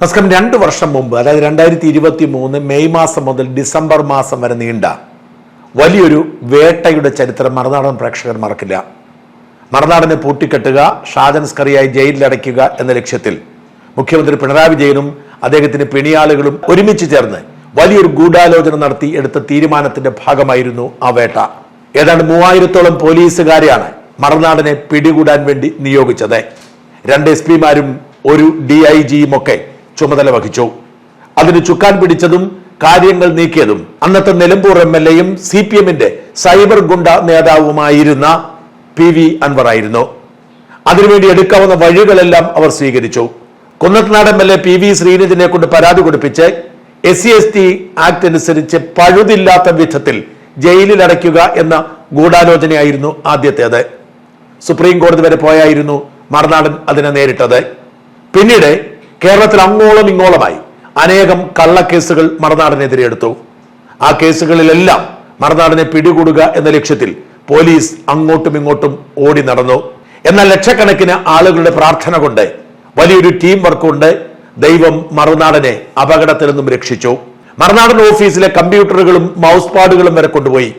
നമസ്കാരം രണ്ട് വർഷം മുമ്പ് അതായത് രണ്ടായിരത്തി ഇരുപത്തി മൂന്ന് മെയ് മാസം മുതൽ ഡിസംബർ മാസം വരെ നീണ്ട വലിയൊരു വേട്ടയുടെ ചരിത്രം മറുനാടൻ പ്രേക്ഷകർ മറക്കില്ല. മറുനാടനെ പൂട്ടിക്കെട്ടുക ഷാജൻ സ്കറിയായി ജയിലിലടയ്ക്കുക എന്ന ലക്ഷ്യത്തിൽ മുഖ്യമന്ത്രി പിണറായി വിജയനും അദ്ദേഹത്തിന്റെ പിണിയാളുകളും ഒരുമിച്ച് ചേർന്ന് വലിയൊരു ഗൂഢാലോചന നടത്തി എടുത്ത തീരുമാനത്തിന്റെ ഭാഗമായിരുന്നു ആ വേട്ട. ഏതാണ്ട് മൂവായിരത്തോളം പോലീസുകാരെയാണ് മറുനാടനെ പിടികൂടാൻ വേണ്ടി നിയോഗിച്ചത്. രണ്ട് എസ് പിമാരും ഒരു ഡി ഐ ജിയും ഒക്കെ ചുമതല വഹിച്ചു. അതിന് ചുക്കാൻ പിടിച്ചതും കാര്യങ്ങൾ നീക്കിയതും അന്നത്തെ നിലമ്പൂർ എം എൽ എയും സി പി എമ്മിന്റെ സൈബർ ഗുണ്ട നേതാവുമായിരുന്ന പി വി അൻവർ ആയിരുന്നു അതിനുവേണ്ടി എടുക്കാവുന്ന വഴികളെല്ലാം അവർ സ്വീകരിച്ചു. Kunnathunad M L A P V ശ്രീനിധിനെ കൊണ്ട് പരാതി കൊടുപ്പിച്ച് S C S T act അനുസരിച്ച് പഴുതില്ലാത്ത വിധത്തിൽ ജയിലിൽ അടയ്ക്കുക എന്ന ഗൂഢാലോചനയായിരുന്നു ആദ്യത്തേത്. സുപ്രീം കോടതി വരെ പോയായിരുന്നു മറുനാടൻ അതിനെ നേരിട്ടത്. പിന്നീട് കേരളത്തിൽ അങ്ങോളം ഇങ്ങോളമായി അനേകം കള്ളക്കേസുകൾ മറുനാടനെതിരെ എടുത്തു. ആ കേസുകളിലെല്ലാം മറുനാടനെ പിടികൂടുക എന്ന ലക്ഷ്യത്തിൽ പോലീസ് അങ്ങോട്ടും ഇങ്ങോട്ടും ഓടി നടന്നു. എന്നാൽ ലക്ഷക്കണക്കിന് ആളുകളുടെ പ്രാർത്ഥന കൊണ്ട് വലിയൊരു ടീം വർക്ക് കൊണ്ട് ദൈവം മറുനാടനെ അപകടത്തിൽ നിന്നും രക്ഷിച്ചു. മറുനാടൻ ഓഫീസിലെ കമ്പ്യൂട്ടറുകളും മൗസ് പാഡുകളും വരെ കൊണ്ടുപോയി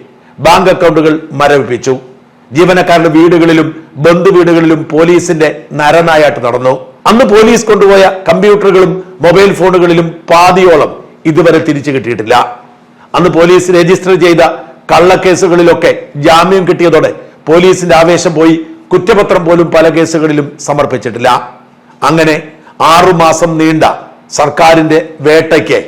ബാങ്ക് അക്കൗണ്ടുകൾ മരവിപ്പിച്ചു. ജീവനക്കാരുടെ വീടുകളിലും ബന്ധു വീടുകളിലും പോലീസിന്റെ നരനായാട്ട് നടന്നു. അന്ന് പോലീസ് കൊണ്ടുപോയ കമ്പ്യൂട്ടറുകളും മൊബൈൽ ഫോണുകളിലും പാതിയോളം ഇതുവരെ തിരിച്ചു കിട്ടിയിട്ടില്ല. അന്ന് പോലീസ് രജിസ്റ്റർ ചെയ്ത കള്ളക്കേസുകളിലൊക്കെ ജാമ്യം കിട്ടിയതോടെ പോലീസിന്റെ ആവേശം പോയി. കുറ്റപത്രം പോലും പല കേസുകളിലും സമർപ്പിച്ചിട്ടില്ല. അങ്ങനെ ആറുമാസം നീണ്ട സർക്കാരിന്റെ വേട്ടയ്ക്ക്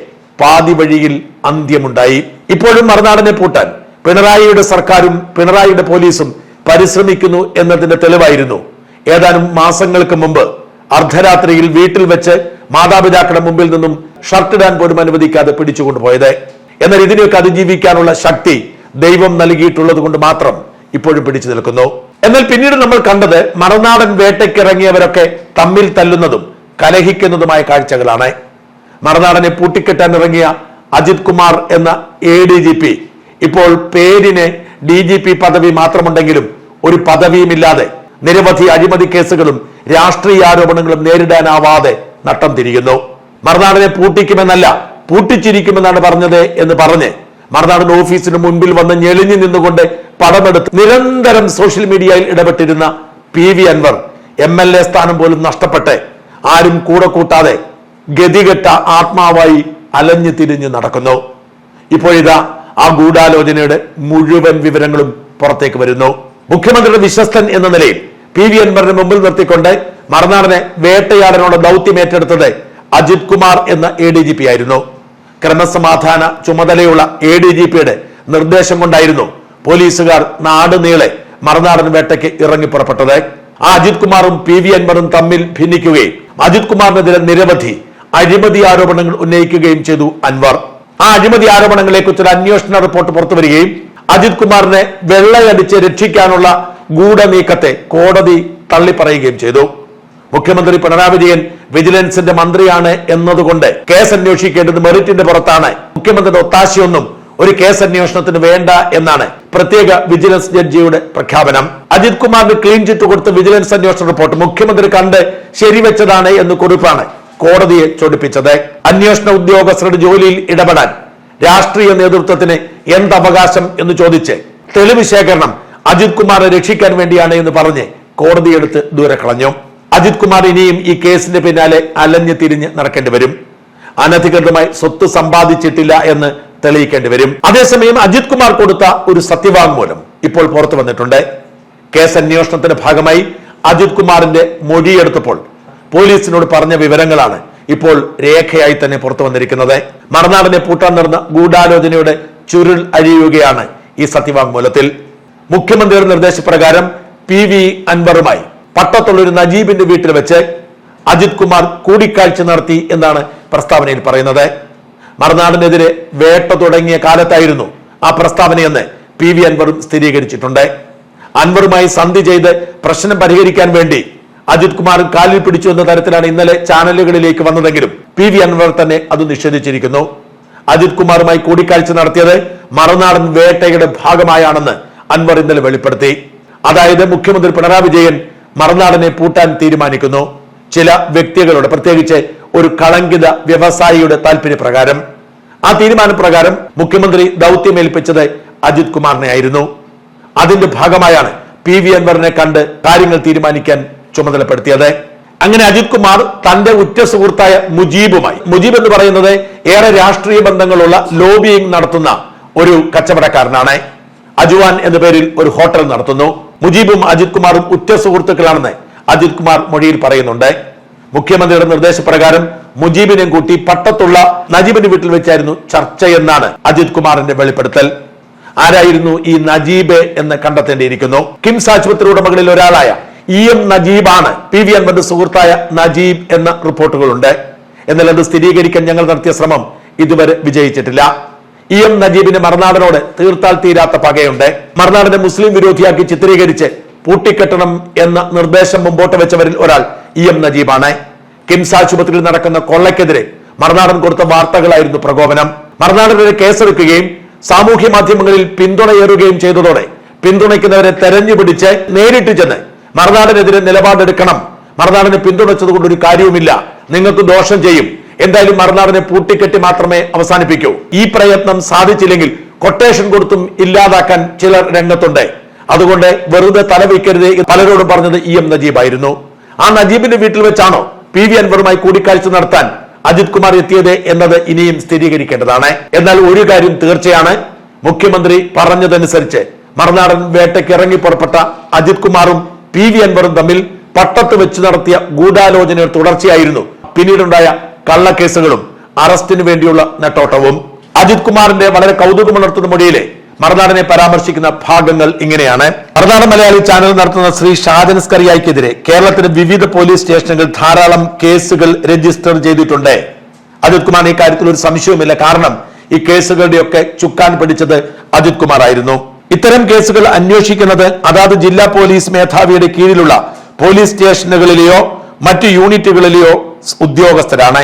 പാതി വഴിയിൽ അന്ത്യമുണ്ടായി. ഇപ്പോഴും മറുനാടനെ പൂട്ടാൻ പിണറായിയുടെ സർക്കാരും പിണറായിയുടെ പോലീസും പരിശ്രമിക്കുന്നു എന്നതിന്റെ തെളിവായിരുന്നു. ഏതാനും മാസങ്ങൾക്ക് മുമ്പ് അർദ്ധരാത്രിയിൽ വീട്ടിൽ വെച്ച് മാതാപിതാക്കളുടെ മുമ്പിൽ നിന്നും ഷർട്ട് ഇടാൻ പോലും അനുവദിക്കാതെ പിടിച്ചുകൊണ്ടുപോയത്. എന്നാൽ ഇതിനെയൊക്കെ അതിജീവിക്കാനുള്ള ശക്തി ദൈവം നൽകിയിട്ടുള്ളത് കൊണ്ട് മാത്രം ഇപ്പോഴും പിടിച്ചു നിൽക്കുന്നു. എന്നാൽ പിന്നീട് നമ്മൾ കണ്ടത് മറുനാടൻ വേട്ടയ്ക്കിറങ്ങിയവരൊക്കെ തമ്മിൽ തല്ലുന്നതും കലഹിക്കുന്നതുമായ കാഴ്ചകളാണ്. മറുനാടനെ പൂട്ടിക്കെട്ടാൻ ഇറങ്ങിയ അജിത് കുമാർ എന്ന എ ഡി ജി പി ഇപ്പോൾ പേരിന് ഡി ജി പി പദവി മാത്രമുണ്ടെങ്കിലും ഒരു പദവിയുമില്ലാതെ നിരവധി അഴിമതി കേസുകളും രാഷ്ട്രീയ ആരോപണങ്ങളും നേരിടാനാവാതെ നട്ടം തിരിയുന്നു. മറുനാടിനെ പൂട്ടിക്കുമെന്നല്ല പൂട്ടിച്ചിരിക്കുമെന്നാണ് പറഞ്ഞത് എന്ന് പറഞ്ഞ് മറുനാടൻ ഓഫീസിന് മുൻപിൽ വന്ന് ഞെളിഞ്ഞു നിന്നുകൊണ്ട് പടമെടുത്ത് നിരന്തരം സോഷ്യൽ മീഡിയയിൽ ഇടപെട്ടിരുന്ന P V Anvar M L A സ്ഥാനം പോലും നഷ്ടപ്പെട്ട് ആരും കൂടെ കൂട്ടാതെ ഗതികെട്ട ആത്മാവായി അലഞ്ഞു തിരിഞ്ഞു നടക്കുന്നു. ഇപ്പോഴിതാ ആ ഗൂഢാലോചനയുടെ മുഴുവൻ വിവരങ്ങളും പുറത്തേക്ക് വരുന്നു. മുഖ്യമന്ത്രിയുടെ വിശ്വസ്തൻ എന്ന നിലയിൽ പി വി അൻവറിന് മുമ്പിൽ നിർത്തിക്കൊണ്ട് മറുനാടനെ വേട്ടയാടനോട് ദൗത്യം ഏറ്റെടുത്തത് അജിത് കുമാർ എന്ന എ ഡി ജി പി ആയിരുന്നു. ക്രമസമാധാന ചുമതലയുള്ള എ ഡി ജി പിയുടെ നിർദ്ദേശം കൊണ്ടായിരുന്നു പോലീസുകാർ നാട് നീളെ മറുനാടൻ വേട്ടയ്ക്ക് ഇറങ്ങി പുറപ്പെട്ടത്. ആ അജിത് കുമാറും പി വി അൻവറും തമ്മിൽ ഭിന്നിക്കുകയും അജിത് കുമാറിനെതിരെ നിരവധി അഴിമതി ആരോപണങ്ങൾ ഉന്നയിക്കുകയും ചെയ്തു അൻവർ. ആ അഴിമതി ആരോപണങ്ങളെ കുറിച്ചൊരു അന്വേഷണ റിപ്പോർട്ട് പുറത്തുവരികയും അജിത് കുമാറിനെ വെള്ളയടിച്ച് രക്ഷിക്കാനുള്ള ഗൂഢനീക്കത്തെ കോടതി തള്ളിപ്പറയുകയും ചെയ്തു. മുഖ്യമന്ത്രി പിണറായി വിജയൻ വിജിലൻസിന്റെ മന്ത്രിയാണ് എന്നതുകൊണ്ട് കേസ് അന്വേഷിക്കേണ്ടത് മെറിറ്റിന്റെ പുറത്താണ്. മുഖ്യമന്ത്രിയുടെ ഒത്താശയൊന്നും ഒരു കേസ് അന്വേഷണത്തിന് വേണ്ട എന്നാണ് പ്രത്യേക വിജിലൻസ് ജഡ്ജിയുടെ പ്രഖ്യാപനം. അജിത് കുമാറിന് ക്ലീൻ ചിറ്റ് കൊടുത്ത വിജിലൻസ് അന്വേഷണ റിപ്പോർട്ട് മുഖ്യമന്ത്രി കണ്ട് ശരിവെച്ചതാണ് എന്ന് കുറിപ്പാണ് കോടതിയെ ചൊടിപ്പിച്ചത്. അന്വേഷണ ഉദ്യോഗസ്ഥരുടെ ജോലിയിൽ ഇടപെടാൻ രാഷ്ട്രീയ നേതൃത്വത്തിന് എന്ത് അവകാശം എന്ന് ചോദിച്ച് തെളിവ് ശേഖരണം അജിത് കുമാറെ രക്ഷിക്കാൻ വേണ്ടിയാണ് എന്ന് പറഞ്ഞ് കോടതിയെടുത്ത് ദൂരെ കളഞ്ഞു അജിത് കുമാർ ഇനിയും ഈ കേസിന്റെ പിന്നാലെ അലഞ്ഞു തിരിഞ്ഞ് നടക്കേണ്ടി വരും. അനധികൃതമായി സ്വത്ത് സമ്പാദിച്ചിട്ടില്ല എന്ന് തെളിയിക്കേണ്ടി വരും. അതേസമയം അജിത് കുമാർ കൊടുത്ത ഒരു സത്യവാങ്മൂലം ഇപ്പോൾ പുറത്തു വന്നിട്ടുണ്ട്. കേസ് അന്വേഷണത്തിന്റെ ഭാഗമായി അജിത് കുമാറിന്റെ മൊഴിയെടുത്തപ്പോൾ പോലീസിനോട് പറഞ്ഞ വിവരങ്ങളാണ് ഇപ്പോൾ രേഖയായി തന്നെ പുറത്തു വന്നിരിക്കുന്നത്. മറുനാടിനെ പൂട്ടാൻ നടന്ന ഗൂഢാലോചനയുടെ ചുരുൾ അഴിയുകയാണ് ഈ സത്യവാങ്മൂലത്തിൽ. മുഖ്യമന്ത്രിയുടെ നിർദ്ദേശപ്രകാരം പി വി അൻവറുമായി പട്ടത്തുള്ളൊരു നജീബിന്റെ വീട്ടിൽ വെച്ച് അജിത് കുമാർ കൂടിക്കാഴ്ച നടത്തി എന്നാണ് പ്രസ്താവനയിൽ പറയുന്നത്. മറുനാടിനെതിരെ വേട്ട തുടങ്ങിയ കാലത്തായിരുന്നു ആ പ്രസ്താവനയെന്ന് പി വി അൻവറും സ്ഥിരീകരിച്ചിട്ടുണ്ട്. അൻവറുമായി സന്ധി ചെയ്ത് പ്രശ്നം പരിഹരിക്കാൻ വേണ്ടി അജിത് കുമാർ കാലിൽ പിടിച്ചു എന്ന തരത്തിലാണ് ഇന്നലെ ചാനലുകളിലേക്ക് വന്നതെങ്കിലും പി വി അൻവർ തന്നെ അത് നിഷേധിച്ചിരിക്കുന്നു. അജിത് കുമാറുമായി കൂടിക്കാഴ്ച നടത്തിയത് മറുനാടൻ വേട്ടയുടെ ഭാഗമായാണെന്ന് അൻവർ ഇന്നലെ വെളിപ്പെടുത്തി. അതായത് മുഖ്യമന്ത്രി പിണറായി വിജയൻ മറുനാടനെ പൂട്ടാൻ തീരുമാനിക്കുന്നു. ചില വ്യക്തികളുടെ പ്രത്യേകിച്ച് ഒരു കളങ്കിത വ്യവസായിയുടെ താല്പര്യപ്രകാരം ആ തീരുമാനപ്രകാരം മുഖ്യമന്ത്രി ദൗത്യമേൽപ്പിച്ചത് അജിത് കുമാറിനെ ആയിരുന്നു. അതിന്റെ ഭാഗമായാണ് പി വി അൻവറിനെ കണ്ട് കാര്യങ്ങൾ തീരുമാനിക്കാൻ ചുമതലപ്പെടുത്തിയത്. അങ്ങനെ അജിത് കുമാർ തന്റെ ഉറ്റ സുഹൃത്തായ മുജീബുമായി മുജീബ് എന്ന് പറയുന്നത് ഏറെ രാഷ്ട്രീയ ബന്ധങ്ങളുള്ള ലോബിയിങ് നടത്തുന്ന ഒരു കച്ചവടക്കാരനാണ്. അജുവാൻ എന്ന പേരിൽ ഒരു ഹോട്ടൽ നടത്തുന്നു. മുജീബും അജിത് കുമാറും ഉറ്റ സുഹൃത്തുക്കളാണെന്ന് അജിത് കുമാർ മൊഴിയിൽ പറയുന്നുണ്ട്. മുഖ്യമന്ത്രിയുടെ നിർദ്ദേശപ്രകാരം മുജീബിനെ കൂട്ടി പട്ടത്തുള്ള നജീബിന്റെ വീട്ടിൽ വെച്ചായിരുന്നു ചർച്ചയെന്നാണ് അജിത് കുമാറിന്റെ വെളിപ്പെടുത്തൽ. ആരായിരുന്നു ഈ നജീബ് എന്ന് കണ്ടെത്തേണ്ടിയിരിക്കുന്നു. കിംസ് ആശുപത്രി ഉടമകളിൽ ഒരാളായ ഇ എം നജീബാണ് പി വി അൻവറിന്റെ സുഹൃത്തായ നജീബ് എന്ന റിപ്പോർട്ടുകളുണ്ട്. എന്നാൽ അത് സ്ഥിരീകരിക്കാൻ ഞങ്ങൾ നടത്തിയ ശ്രമം ഇതുവരെ വിജയിച്ചിട്ടില്ല. ഇ എം നജീബിന് മറുനാടനോട് തീർത്താൽ തീരാത്ത പകയുണ്ട്. മറുനാടനെ മുസ്ലിം വിരോധിയാക്കി ചിത്രീകരിച്ച് പൂട്ടിക്കെട്ടണം എന്ന നിർദ്ദേശം മുമ്പോട്ട് വെച്ചവരിൽ ഒരാൾ ഇ എം നജീബാണ്. കിംസ് ആശുപത്രിയിൽ നടക്കുന്ന കൊള്ളയ്ക്കെതിരെ മറുനാടൻ കൊടുത്ത വാർത്തകളായിരുന്നു പ്രകോപനം. മറുനാടനെതിരെ കേസെടുക്കുകയും സാമൂഹ്യ മാധ്യമങ്ങളിൽ പിന്തുണയേറുകയും ചെയ്തതോടെ പിന്തുണയ്ക്കുന്നവരെ തെരഞ്ഞുപിടിച്ച് നേരിട്ട് ചെന്ന് മറുനാടനെതിരെ നിലപാടെടുക്കണം. മറുനാടനെ പിന്തുണച്ചത് കൊണ്ട് ഒരു കാര്യവുമില്ല. നിങ്ങൾക്ക് ദോഷം ചെയ്യും. എന്തായാലും മറുനാടിനെ പൂട്ടിക്കെട്ടി മാത്രമേ അവസാനിപ്പിക്കൂ. ഈ പ്രയത്നം സാധിച്ചില്ലെങ്കിൽ കൊട്ടേഷൻ കൊടുത്തും ഇല്ലാതാക്കാൻ ചിലർ രംഗത്തുണ്ട്. അതുകൊണ്ട് വെറുതെ തലവയ്ക്കരുത് പലരോടും പറഞ്ഞത് ഇ എം നജീബായിരുന്നു ആ നജീബിന്റെ വീട്ടിൽ വെച്ചാണോ പി വി അൻവറുമായി കൂടിക്കാഴ്ച നടത്താൻ അജിത് കുമാർ എത്തിയത് എന്നത് ഇനിയും സ്ഥിരീകരിക്കേണ്ടതാണ്. എന്നാൽ ഒരു കാര്യം തീർച്ചയാണ്. മുഖ്യമന്ത്രി പറഞ്ഞതനുസരിച്ച് മറുനാടൻ വേട്ടയ്ക്ക് ഇറങ്ങി പുറപ്പെട്ട അജിത് കുമാറും പി വി അൻവറും തമ്മിൽ പട്ടത്ത് വെച്ച് നടത്തിയ ഗൂഢാലോചനയുടെ തുടർച്ചയായിരുന്നു. പിന്നീടുണ്ടായ കള്ളക്കേസുകളും അറസ്റ്റിനു വേണ്ടിയുള്ള നെട്ടോട്ടവും അജിത് കുമാറിന്റെ വളരെ കൗതുകമുണർത്തുന്ന മൊഴിയിലെ മറുനാടനെ പരാമർശിക്കുന്ന ഭാഗങ്ങൾ ഇങ്ങനെയാണ്. മറുനാടൻ മലയാളി ചാനൽ നടത്തുന്ന ശ്രീ ഷാജൻസ്കറിയായിക്കെതിരെ കേരളത്തിലെ വിവിധ പോലീസ് സ്റ്റേഷനുകൾ ധാരാളം കേസുകൾ രജിസ്റ്റർ ചെയ്തിട്ടുണ്ട്. അജിത് കുമാറിന് ഇക്കാര്യത്തിൽ ഒരു സംശയവുമില്ല. കാരണം ഈ കേസുകളുടെയൊക്കെ ചുക്കാൻ പിടിച്ചത് അജിത് കുമാർ ആയിരുന്നു ഇത്തരം കേസുകൾ അന്വേഷിക്കുന്നത് അതാത് ജില്ലാ പോലീസ് മേധാവിയുടെ കീഴിലുള്ള പോലീസ് സ്റ്റേഷനുകളിലെയോ മറ്റു യൂണിറ്റുകളിലെയോ ഉദ്യോഗസ്ഥരാണ്.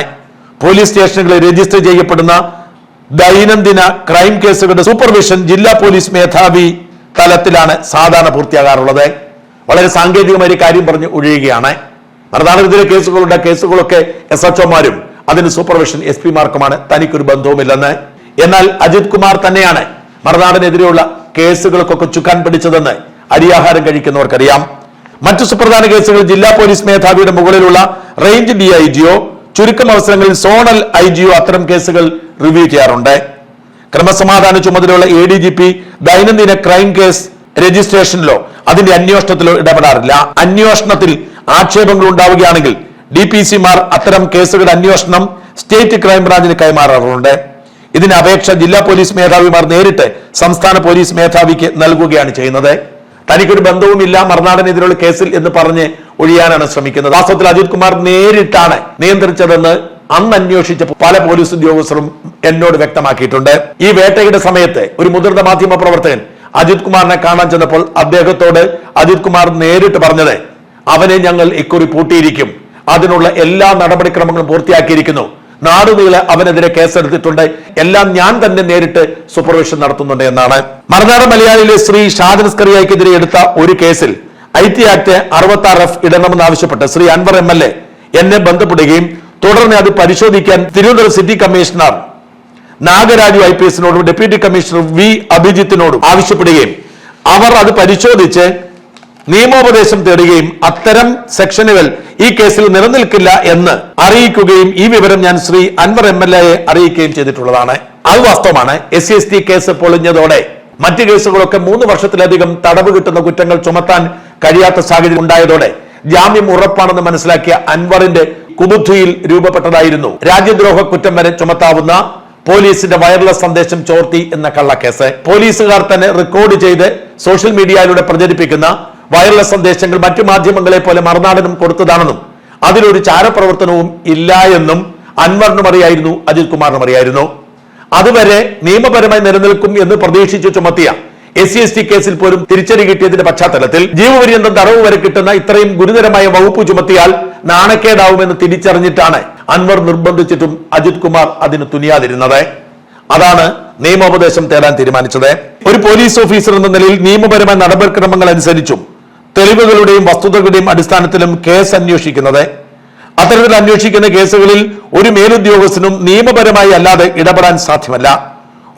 പോലീസ് സ്റ്റേഷനുകളിൽ രജിസ്റ്റർ ചെയ്യപ്പെടുന്ന ദൈനംദിന ക്രൈം കേസുകളുടെ സൂപ്പർവിഷൻ ജില്ലാ പോലീസ് മേധാവി തലത്തിലാണ് സാധാരണ പൂർത്തിയാകാറുള്ളത്. വളരെ സാങ്കേതികമായ കാര്യം പറഞ്ഞ് ഒഴിയുകയാണ്. മറുനാടകത്തിലെ കേസുകളുടെ കേസുകളൊക്കെ എസ് എച്ച് ഒമാരും അതിന് സൂപ്പർവിഷൻ എസ് പിമാർക്കുമാണ് തനിക്കൊരു ബന്ധവുമില്ലെന്ന്. എന്നാൽ അജിത് കുമാർ തന്നെയാണ് മറുനാടിനെതിരെയുള്ള കേസുകൾക്കൊക്കെ ചുക്കാൻ പിടിച്ചതെന്ന് അരിയാഹാരം കഴിക്കുന്നവർക്കറിയാം. മറ്റു സുപ്രധാന കേസുകൾ ജില്ലാ പോലീസ് മേധാവിയുടെ മുകളിലുള്ള റേഞ്ച് ഡി ഐ ജിയോ ചുരുക്കം അവസരങ്ങളിൽ സോണൽ ഐ ജിയോ അത്തരം കേസുകൾ റിവ്യൂ ചെയ്യാറുണ്ട്. ക്രമസമാധാന ചുമതലയുള്ള എ ഡി ജി പി ദൈനംദിന ക്രൈം കേസ് രജിസ്ട്രേഷനിലോ അതിന്റെ അന്വേഷണത്തിലോ ഇടപെടാറില്ല. അന്വേഷണത്തിൽ ആക്ഷേപങ്ങൾ ഉണ്ടാവുകയാണെങ്കിൽ ഡി പി സിമാർ അത്തരം കേസുകളുടെ അന്വേഷണം സ്റ്റേറ്റ് ക്രൈംബ്രാഞ്ചിന് കൈമാറാറുണ്ട്. ഇതിന് അപേക്ഷ ജില്ലാ പോലീസ് മേധാവിമാർ നേരിട്ട് സംസ്ഥാന പോലീസ് മേധാവിക്ക് നൽകുകയാണ് ചെയ്യുന്നത്. തനിക്കൊരു ബന്ധവുമില്ല മറുനാടനെതിരെയുള്ള കേസിൽ എന്ന് പറഞ്ഞ് ഒഴിയാനാണ് ശ്രമിക്കുന്നത്. വാസ്തവത്തിൽ അജിത് കുമാർ നേരിട്ടാണ് നിയന്ത്രിച്ചതെന്ന് അന്ന് അന്വേഷിച്ച പല പോലീസ് ഉദ്യോഗസ്ഥരും എന്നോട് വ്യക്തമാക്കിയിട്ടുണ്ട്. ഈ വേട്ടയുടെ സമയത്ത് ഒരു മുതിർന്ന മാധ്യമ പ്രവർത്തകൻ അജിത് കുമാറിനെ കാണാൻ ചെന്നപ്പോൾ അദ്ദേഹത്തോട് അജിത് കുമാർ നേരിട്ട് പറഞ്ഞത് അവനെ ഞങ്ങൾ ഇക്കുറി പൂട്ടിയിരിക്കും. അതിനുള്ള എല്ലാ നടപടിക്രമങ്ങളും പൂർത്തിയാക്കിയിരിക്കുന്നു. നാടുനീളെ അവനെതിരെ കേസെടുത്തിട്ടുണ്ട്. എല്ലാം ഞാൻ തന്നെ നേരിട്ട് സൂപ്പർവിഷൻ നടത്തുന്നുണ്ട് എന്നാണ്. മറനാട് മലയാളിയിലെ ശ്രീ ഷാജൻ എടുത്ത ഒരു കേസിൽ ഐ ടി ആക്ട് അറുപത്തി ആറ് എഫ് ഇടണമെന്ന് ആവശ്യപ്പെട്ട് Shri Anvar M L A എന്നെ ബന്ധപ്പെടുകയും തുടർന്ന് അത് പരിശോധിക്കാൻ Thiruvananthapuram city commissioner Nagaraju I P എസിനോടും deputy commissioner V അഭിജിത്തിനോടും ആവശ്യപ്പെടുകയും അവർ അത് പരിശോധിച്ച് നിയമോപദേശം തേടുകയും അത്തരം സെക്ഷനുകൾ ഈ കേസിൽ നിലനിൽക്കില്ല എന്ന് അറിയിക്കുകയും ഈ വിവരം ഞാൻ ശ്രീ അൻവർ എം എൽ എയെ അറിയിക്കുകയും ചെയ്തിട്ടുള്ളതാണ്. അത് വാസ്തവമാണ്. എസ് എസ് ടി കേസ് പൊളിഞ്ഞതോടെ മറ്റ് കേസുകളൊക്കെ മൂന്ന് വർഷത്തിലധികം തടവ് കിട്ടുന്ന കുറ്റങ്ങൾ ചുമത്താൻ കഴിയാത്ത സാഹചര്യം ഉണ്ടായതോടെ ജാമ്യം ഉറപ്പാണെന്ന് മനസ്സിലാക്കിയ അൻവറിന്റെ കുബുദ്ധിയിൽ രൂപപ്പെട്ടതായിരുന്നു. രാജ്യദ്രോഹ കുറ്റം വരെ ചുമത്താവുന്ന പോലീസിന്റെ വയർലെസ് സന്ദേശം ചോർത്തി എന്ന കള്ളക്കേസ്. പോലീസുകാർ തന്നെ റെക്കോർഡ് ചെയ്ത് സോഷ്യൽ മീഡിയയിലൂടെ പ്രചരിപ്പിക്കുന്ന വയർലെസ് സന്ദേശങ്ങൾ മറ്റു മാധ്യമങ്ങളെ പോലെ മറുനാടനും കൊടുത്തതാണെന്നും അതിലൊരു ചാരപ്രവർത്തനവും ഇല്ല എന്നും അൻവറിനും അറിയായിരുന്നു അജിത് കുമാറിനും അറിയായിരുന്നു. അതുവരെ നിയമപരമായി നിലനിൽക്കും എന്ന് പ്രതീക്ഷിച്ചു ചുമത്തിയ എസ് സി എസ് ടി കേസിൽ പോലും തിരിച്ചടി കിട്ടിയതിന്റെ പശ്ചാത്തലത്തിൽ ജീവപര്യന്തം തടവ് വരെ കിട്ടുന്ന ഇത്രയും ഗുരുതരമായ വകുപ്പ് ചുമത്തിയാൽ നാണക്കേടാവുമെന്ന് തിരിച്ചറിഞ്ഞിട്ടാണ് അൻവർ നിർബന്ധിച്ചിട്ടും അജിത് കുമാർ അതിന് തുനിയാതിരുന്നത്. അതാണ് നിയമോപദേശം തേടാൻ തീരുമാനിച്ചത്. ഒരു പോലീസ് ഓഫീസർ എന്ന നിലയിൽ നിയമപരമായ നടപടിക്രമങ്ങൾ അനുസരിച്ചും തെളിവുകളുടെയും വസ്തുതകളുടെയും അടിസ്ഥാനത്തിലും കേസ് അന്വേഷിക്കുന്നത്. അത്തരത്തിൽ അന്വേഷിക്കുന്ന കേസുകളിൽ ഒരു മേലുദ്യോഗസ്ഥനും നിയമപരമായി അല്ലാതെ ഇടപെടാൻ സാധ്യമല്ല.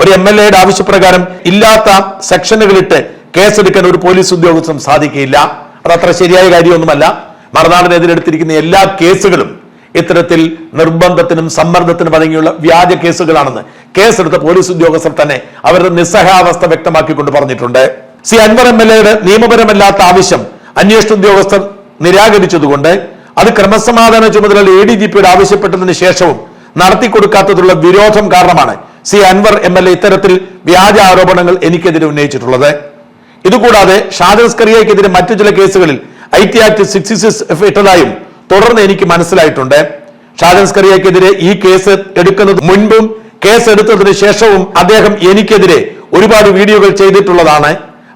ഒരു എം എൽ എയുടെ ആവശ്യപ്രകാരം ഇല്ലാത്ത സെക്ഷനുകളിട്ട് കേസെടുക്കാൻ ഒരു പോലീസ് ഉദ്യോഗസ്ഥനും സാധിക്കില്ല അത് അത്ര ശരിയായ കാര്യമൊന്നുമല്ല. മറുനാടിനെതിരെടുത്തിരിക്കുന്ന എല്ലാ കേസുകളും ഇത്തരത്തിൽ നിർബന്ധത്തിനും സമ്മർദ്ദത്തിനും അടങ്ങിയുള്ള വ്യാജ കേസുകളാണെന്ന് കേസെടുത്ത പോലീസ് ഉദ്യോഗസ്ഥർ തന്നെ അവരുടെ നിസ്സഹാവസ്ഥ വ്യക്തമാക്കിക്കൊണ്ട് പറഞ്ഞിട്ടുണ്ട്. സി അൻവർ എം എൽ എയുടെ നിയമപരമല്ലാത്ത ആവശ്യം അന്വേഷണ ഉദ്യോഗസ്ഥർ നിരാകരിച്ചതുകൊണ്ട് അത് ക്രമസമാധാന ചുമതല എ ഡി ജി പിയുടെ ആവശ്യപ്പെട്ടതിന് ശേഷവും നടത്തിക്കൊടുക്കാത്തതുള്ള വിരോധം കാരണമാണ് C Anvar M L A ഇത്തരത്തിൽ വ്യാജ ആരോപണങ്ങൾ എനിക്കെതിരെ ഉന്നയിച്ചിട്ടുള്ളത്. ഇതുകൂടാതെ ഷാജസ്കറിയക്കെതിരെ മറ്റു ചില കേസുകളിൽ I T act sixty six F ഇട്ടതായും തുടർന്ന് എനിക്ക് മനസ്സിലായിട്ടുണ്ട്. ഷാജൻസ്കറിയക്കെതിരെ ഈ കേസ് എടുക്കുന്നത് മുൻപും കേസ് എടുത്തതിന് ശേഷവും അദ്ദേഹം എനിക്കെതിരെ ഒരുപാട് വീഡിയോകൾ ചെയ്തിട്ടുള്ളതാണ്.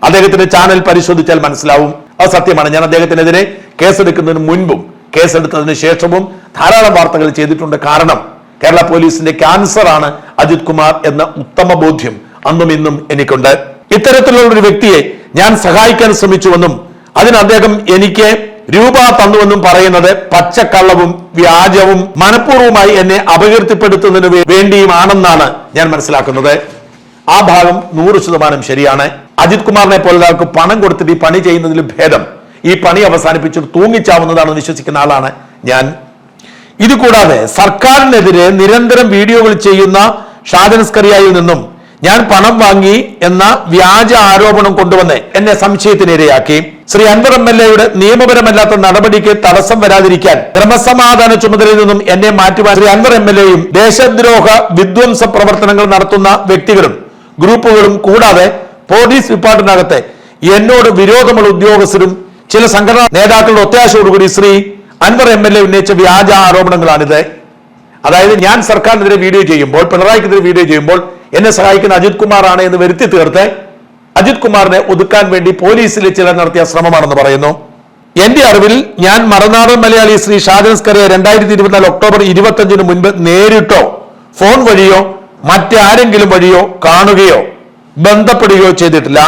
അദ്ദേഹത്തിന്റെ ചാനൽ പരിശോധിച്ചാൽ മനസ്സിലാവും. അത് സത്യമാണ്. ഞാൻ അദ്ദേഹത്തിനെതിരെ കേസെടുക്കുന്നതിന് മുൻപും കേസെടുത്തതിന് ശേഷവും ധാരാളം വാർത്തകൾ ചെയ്തിട്ടുണ്ട്. കാരണം കേരള പോലീസിന്റെ ക്യാൻസർ ആണ് അജിത് കുമാർ എന്ന ഉത്തമ ബോധ്യം അന്നും ഇന്നും എനിക്കുണ്ട്. ഇത്തരത്തിലുള്ള ഒരു വ്യക്തിയെ ഞാൻ സഹായിക്കാൻ ശ്രമിച്ചുവെന്നും അതിന് അദ്ദേഹം എനിക്ക് രൂപ തന്നുവെന്നും പറയുന്നത് പച്ചക്കള്ളവും വ്യാജവും മനഃപൂർവമായി എന്നെ അപകീർത്തിപ്പെടുത്തുന്നതിന് വേണ്ടിയുമാണെന്നാണ് ഞാൻ മനസ്സിലാക്കുന്നത്. ആ ഭാഗം നൂറ് ശതമാനം ശരിയാണ്. അജിത് കുമാറിനെ പോലെ ഒരാൾക്ക് പണം കൊടുത്തിട്ട് ഈ പണി ചെയ്യുന്നതിൽ ഭേദം. ഈ പണി അവസാനിപ്പിച്ചിട്ട് തൂങ്ങിച്ചാവുന്നതാണെന്ന് വിശ്വസിക്കുന്ന ആളാണ് ഞാൻ. ഇത് കൂടാതെ സർക്കാരിനെതിരെ നിരന്തരം വീഡിയോകൾ ചെയ്യുന്ന ഷാജൻസ്കറിയായിൽ നിന്നും ഞാൻ പണം വാങ്ങി എന്ന വ്യാജ ആരോപണം കൊണ്ടുവന്ന് എന്നെ സംശയത്തിനിരയാക്കി. ശ്രീ അൻവർ എം എൽ എയുടെ നിയമപരമല്ലാത്ത നടപടിക്ക് തടസ്സം വരാതിരിക്കാൻ ക്രമസമാധാന ചുമതലയിൽ നിന്നും എന്നെ മാറ്റുവാൻ ശ്രീ അൻവർ എം എൽ എയും ദേശദ്രോഹ വിധ്വംസ പ്രവർത്തനങ്ങൾ നടത്തുന്ന വ്യക്തികളും ഗ്രൂപ്പുകളും കൂടാതെ പോലീസ് ഡിപ്പാർട്ട്മെന്റിനകത്തെ എന്നോട് വിരോധമുള്ള ഉദ്യോഗസ്ഥരും ചില സംഘടനാ നേതാക്കളുടെ ഒത്താശയോടുകൂടി Shri Anvar M L A ഉന്നയിച്ച വ്യാജ ആരോപണങ്ങളാണിത്. അതായത് ഞാൻ സർക്കാരിനെതിരെ വീഡിയോ ചെയ്യുമ്പോൾ പിണറായിക്കെതിരെ വീഡിയോ ചെയ്യുമ്പോൾ എന്നെ സഹായിക്കുന്ന അജിത് കുമാറാണ് എന്ന് വരുത്തി തീർത്ത് അജിത് കുമാറിനെ ഒതുക്കാൻ വേണ്ടി പോലീസിലെ ചിലർ നടത്തിയ ശ്രമമാണെന്ന് പറയുന്നു. എന്റെ അറിവിൽ ഞാൻ മറുനാടൻ മലയാളി ശ്രീ ഷാജൻസ്കറിയെ രണ്ടായിരത്തി ഇരുപത്തിനാല് ഒക്ടോബർ ഇരുപത്തഞ്ചിന് മുൻപ് നേരിട്ടോ ഫോൺ വഴിയോ മറ്റാരെങ്കിലും വഴിയോ കാണുകയോ ബന്ധപ്പെടുകയോ ചെയ്തിട്ടില്ല.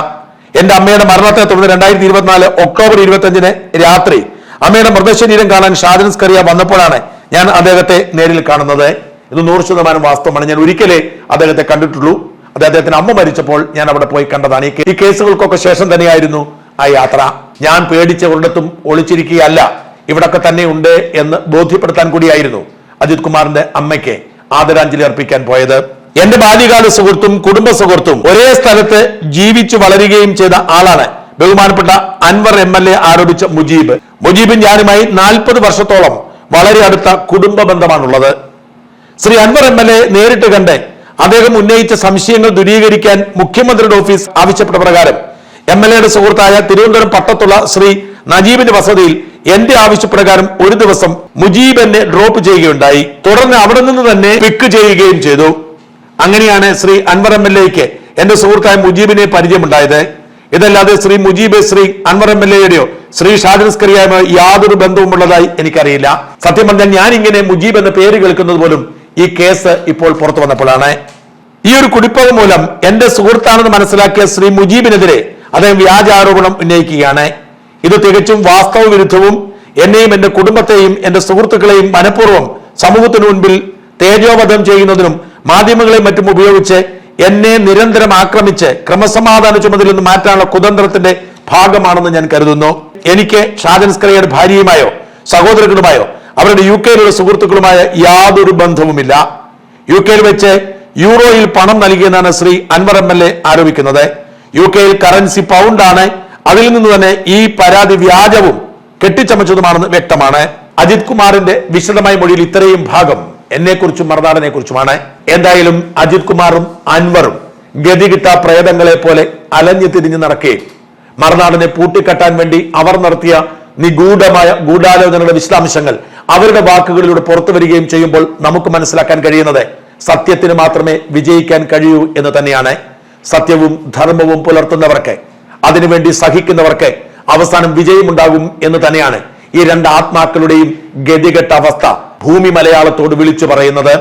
എന്റെ അമ്മയുടെ മരണത്തെ തുടർന്ന് രണ്ടായിരത്തി ഇരുപത്തിനാല് ഒക്ടോബർ ഇരുപത്തഞ്ചിന് രാത്രി അമ്മയുടെ മൃതശരീരം കാണാൻ ഷാജൻ സ്കറിയ വന്നപ്പോഴാണ് ഞാൻ അദ്ദേഹത്തെ നേരിൽ കാണുന്നത്. ഇത് നൂറ് ശതമാനം വാസ്തവമാണ്. ഞാൻ ഒരിക്കലേ അദ്ദേഹത്തെ കണ്ടിട്ടുള്ളൂ. അത് അമ്മ മരിച്ചപ്പോൾ ഞാൻ അവിടെ പോയി കണ്ടതാണ്. ഈ കേസുകൾക്കൊക്കെ ശേഷം തന്നെയായിരുന്നു ആ യാത്ര. ഞാൻ പേടിച്ച ഒരിടത്തും ഒളിച്ചിരിക്കുകയല്ല. ഇവിടൊക്കെ തന്നെ ഉണ്ട് എന്ന് ബോധ്യപ്പെടുത്താൻ കൂടിയായിരുന്നു അജിത് കുമാറിന്റെ അമ്മയ്ക്ക് ആദരാഞ്ജലി അർപ്പിക്കാൻ പോയത്. എന്റെ ബാല്യകാല സുഹൃത്തും കുടുംബ സുഹൃത്തും ഒരേ സ്ഥലത്ത് ജീവിച്ചു വളരുകയും ചെയ്ത ആളാണ് ബഹുമാനപ്പെട്ട അൻവർ എം എൽ എ ആരോപിച്ച മുജീബ്. മുജീബ് ഞാനുമായി നാൽപ്പത് വർഷത്തോളം വളരെ അടുത്ത കുടുംബ ബന്ധമാണുള്ളത്. Shri Anvar M L A നേരിട്ട് കണ്ട് അദ്ദേഹം ഉന്നയിച്ച സംശയങ്ങൾ ദൂരീകരിക്കാൻ മുഖ്യമന്ത്രിയുടെ ഓഫീസ് ആവശ്യപ്പെട്ട പ്രകാരം എം എൽ എയുടെ സുഹൃത്തായ തിരുവനന്തപുരം പട്ടത്തുള്ള ശ്രീ നജീബിന്റെ വസതിയിൽ എന്റെ ആവശ്യപ്രകാരം ഒരു ദിവസം മുജീബ് എന്നെ ഡ്രോപ്പ് ചെയ്യുകയുണ്ടായി. തുടർന്ന് അവിടെ നിന്ന് തന്നെ പിക്ക് ചെയ്യുകയും ചെയ്തു. അങ്ങനെയാണ് ശ്രീ അൻവർ എം എൽ എക്ക് എന്റെ സുഹൃത്തായ മുജീബിനെ പരിചയമുണ്ടായത്. ഇതല്ലാതെ ശ്രീ മുജീബ് ശ്രീ അൻവർ എം എൽ എയുടെയോ ശ്രീ ഷാജൻസ്കറിയായോ യാതൊരു ബന്ധവുമുള്ളതായി എനിക്കറിയില്ല. സത്യം പറഞ്ഞാൽ ഞാൻ ഇങ്ങനെ മുജീബ് എന്ന പേര് കേൾക്കുന്നത് പോലും ഈ കേസ് ഇപ്പോൾ പുറത്തു വന്നപ്പോഴാണ്. ഈ ഒരു കുടിപ്പക മൂലം എന്റെ സുഹൃത്താണെന്ന് മനസ്സിലാക്കിയ ശ്രീ മുജീബിനെതിരെ അദ്ദേഹം വ്യാജ ആരോപണം ഉന്നയിക്കുകയാണ്. ഇത് തികച്ചും വാസ്തവ വിരുദ്ധവും എന്നെയും എന്റെ കുടുംബത്തെയും എന്റെ സുഹൃത്തുക്കളെയും മനഃപൂർവം സമൂഹത്തിനു മുൻപിൽ തേജോവധം ചെയ്യുന്നതിനും മാധ്യമങ്ങളെയും മറ്റും ഉപയോഗിച്ച് എന്നെ നിരന്തരം ആക്രമിച്ച് ക്രമസമാധാന ചുമതല നിന്ന് മാറ്റാനുള്ള കുതന്ത്രത്തിന്റെ ഭാഗമാണെന്ന് ഞാൻ കരുതുന്നു. എനിക്ക് ഷാജൻസ്കറിയുടെ ഭാര്യയുമായോ സഹോദരങ്ങളുമായോ അവരുടെ യു കെയിലുള്ള സുഹൃത്തുക്കളുമായ യാതൊരു ബന്ധവുമില്ല. യു കെയിൽ വെച്ച് യൂറോയിൽ പണം നൽകിയെന്നാണ് Shri Anvar M L A ആരോപിക്കുന്നത്. യു കെയിൽ കറൻസി പൗണ്ടാണ്. അതിൽ നിന്ന് തന്നെ ഈ പരാതി വ്യാജവും കെട്ടിച്ചമച്ചതുമാണെന്ന് വ്യക്തമാണ്. അജിത് കുമാറിന്റെ വിശദമായ മൊഴിയിൽ ഇത്രയും ഭാഗം. എന്നെക്കുറിച്ചും മറുനാടനെ കുറിച്ചുമാണ് എന്തായാലും അജിത് കുമാറും അൻവറും ഗതികിട്ട പ്രേതങ്ങളെ പോലെ അലഞ്ഞു തിരിഞ്ഞു നടക്കുകയും മറുനാടിനെ പൂട്ടിക്കെട്ടാൻ വേണ്ടി അവർ നടത്തിയ നിഗൂഢമായ ഗൂഢാലോചനയുടെ വിശദാംശങ്ങൾ അവരുടെ വാക്കുകളിലൂടെ പുറത്തു വരികയും ചെയ്യുമ്പോൾ നമുക്ക് മനസ്സിലാക്കാൻ കഴിയുന്നത് സത്യത്തിന് മാത്രമേ വിജയിക്കാൻ കഴിയൂ എന്ന് തന്നെയാണ്. സത്യവും ധർമ്മവും പുലർത്തുന്നവർക്ക് അതിനുവേണ്ടി സഹിക്കുന്നവർക്ക് അവസാനം വിജയമുണ്ടാകും എന്ന് തന്നെയാണ് ഈ രണ്ട് ആത്മാക്കളുടെയും ഗതികെട്ട അവസ്ഥ. ഭൂമി മലയാളത്തോട് വിളിച്ചു പറയുന്നത്